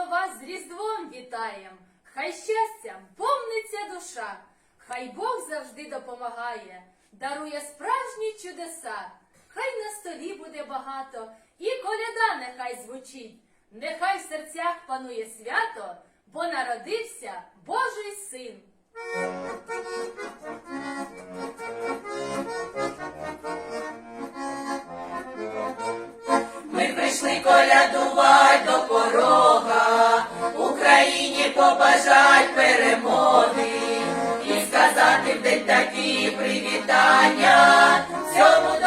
сердечно вас з Різдвом вітаєм, хай щастям повниться душа, хай Бог завжди допомагає, дарує справжні чудеса, хай на столі буде багато, і коляда нехай звучить, нехай в серцях панує свято, бо народився Божий син. Ми прийшли колядувати до порога, Україні побажать перемоги. І сказати в день такі привітання, всьому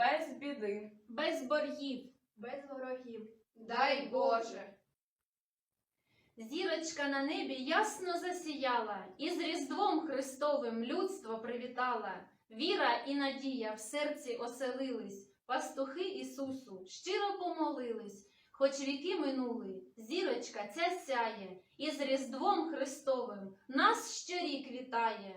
без біди. без боргів, Без ворогів. дай Боже. Зірочка на небі ясно засіяла, і з Різдвом Христовим людство привітала. Віра і надія в серці оселились, пастухи Ісусу щиро помолились. Хоч віки минули, зірочка ця сяє, і з Різдвом Христовим нас щорік вітає.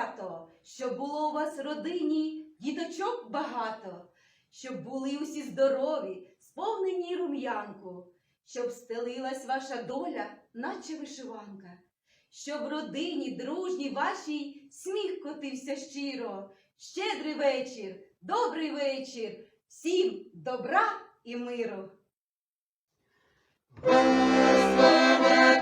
Свято, щоб було у вас в родині діточок багато, щоб були усі здорові, сповнені рум'янку, щоб стелилась ваша доля, наче вишиванка, щоб в родині дружній вашій сміх котився щиро. Щедрий вечір, добрий вечір, всім добра і миру. Господа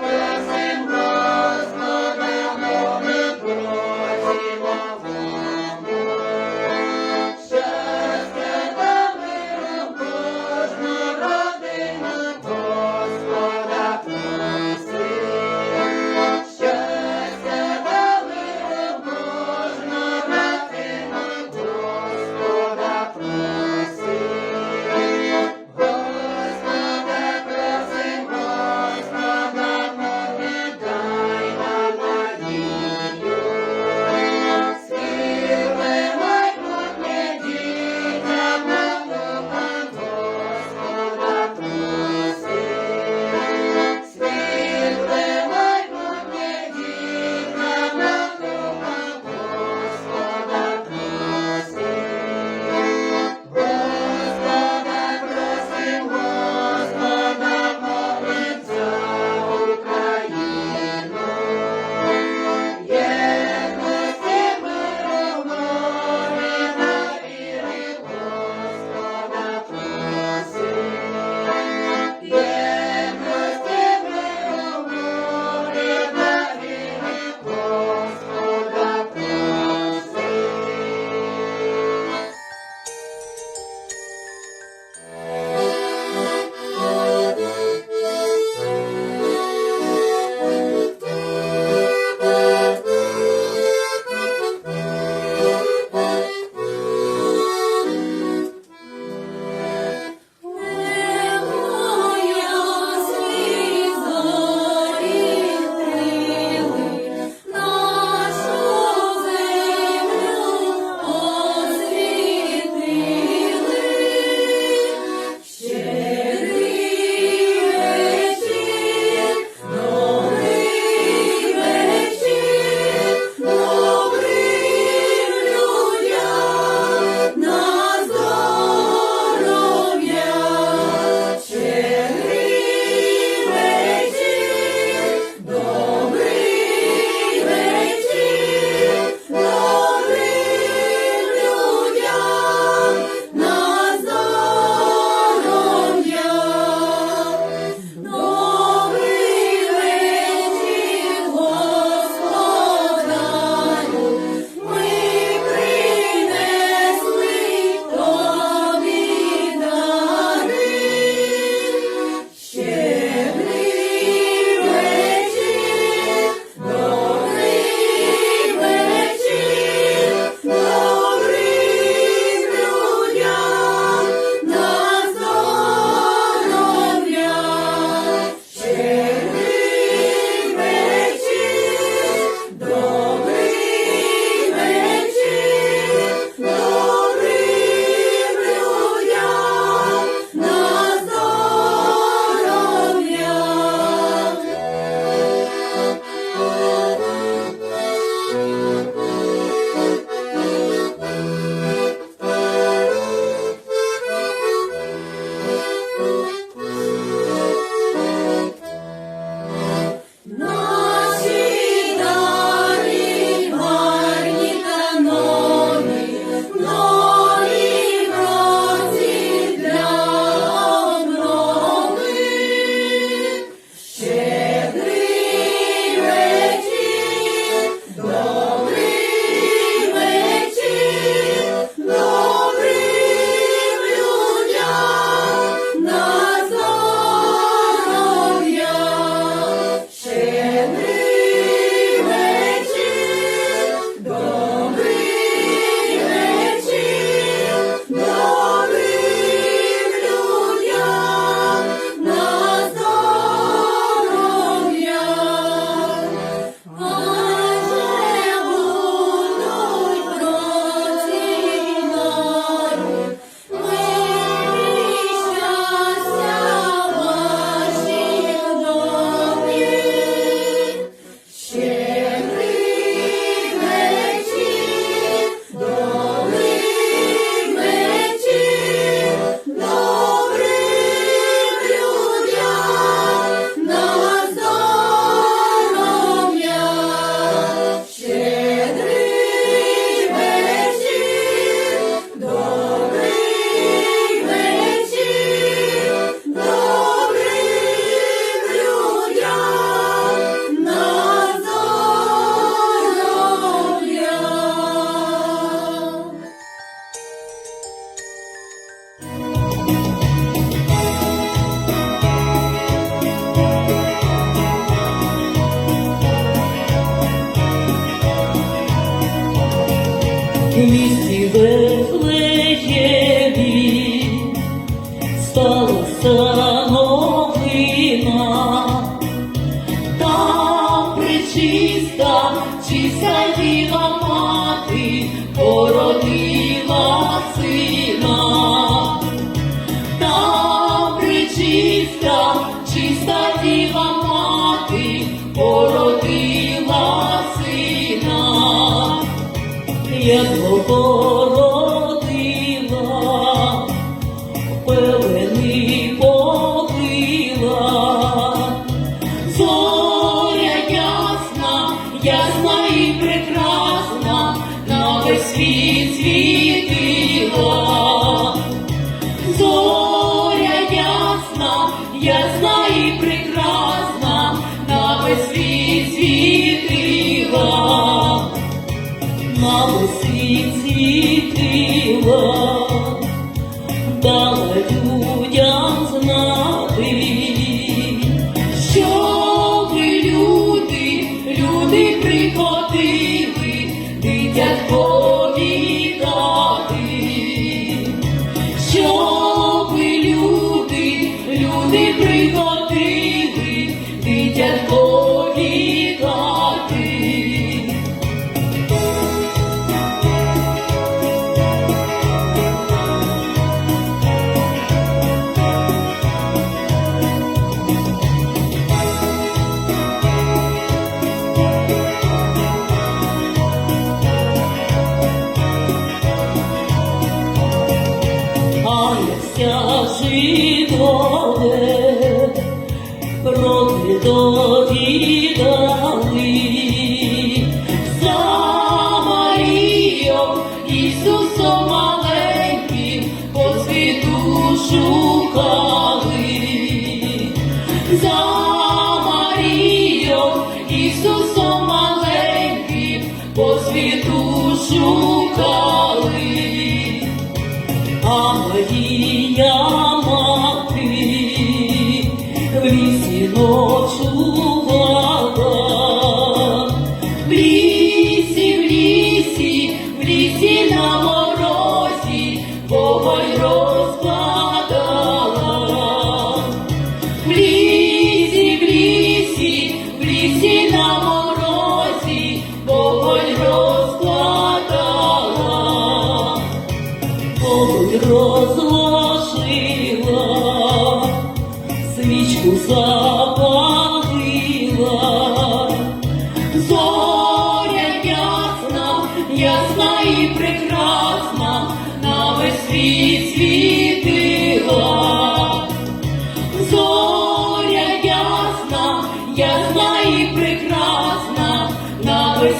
Марія.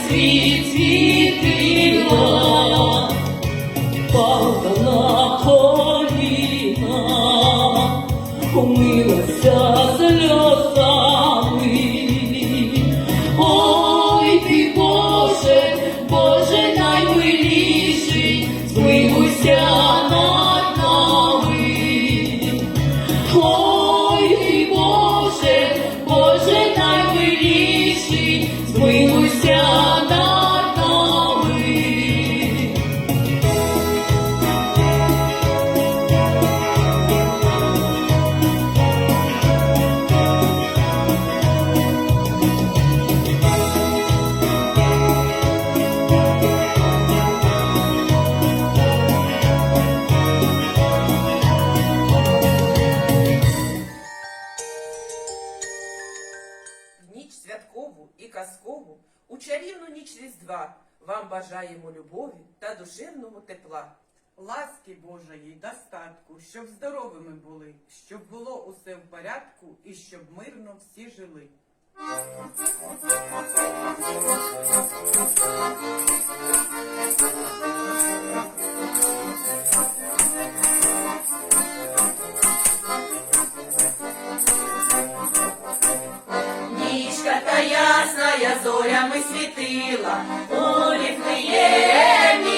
світ світило, палка на коліна, умилася зльо. Вам бажаємо любові та душевного тепла, ласки Божої, достатку, щоб здоровими були, щоб було усе в порядку і щоб мирно всі жили. Thank you ясная зорями світила, у ліфлеємі.